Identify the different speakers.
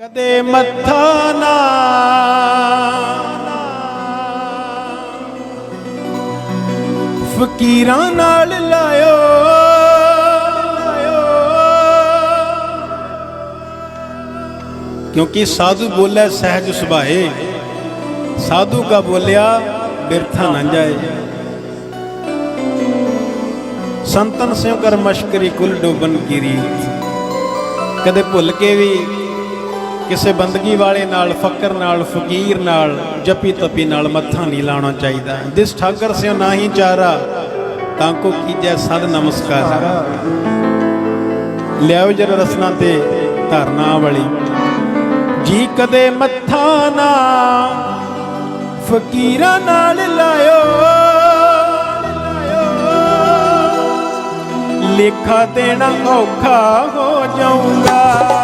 Speaker 1: ਕਦੇ ਮੱਥਾ ਨਾ ਫਕੀਰਾਂ ਨਾਲ ਲਾਇਓ। ਕਿਉਂਕਿ ਸਾਧੂ ਬੋਲੇ ਸਹਿਜ ਸੁਭਾਏ, ਸਾਧੂ ਕਾ ਬੋਲਿਆ ਬਿਰਥਾ ਨਾ ਜਾਏ। ਸੰਤਨ ਸਿਉ ਕਰ ਮਸ਼ਕਰੀ ਕੁਲ ਡੋਬਨ ਕੀ ਰੀਤ। ਕਦੇ ਭੁੱਲ ਕੇ ਵੀ ਕਿਸੇ ਬੰਦਗੀ ਵਾਲੇ ਨਾਲ, ਫਕਰ ਨਾਲ, ਫਕੀਰ ਨਾਲ, ਜਪੀ ਤਪੀ ਨਾਲ ਮੱਥਾ ਨਹੀਂ ਲਾਉਣਾ ਚਾਹੀਦਾ। ਦਿਸ ਠਾਕਰ ਸਿਓ ਨਾਹੀ ਚਾਰਾ, ਤਾਂ ਕੋ ਕੀਜੈ ਸਦ ਨਮਸਕਾਰ। ਲਿਆਓ ਜਰ ਰਸਨਾ ਤੇ ਧਰਨਾ ਵਾਲੀ। ਜੀ ਕਦੇ ਮੱਥਾ ਨਾ, ਫਕੀਰਾਂ ਨਾਲ ਲਾਇਓ। ਲੇਖਾ ਦੇਣਾ ਔਖਾ ਹੋ ਜਾਊਗਾ।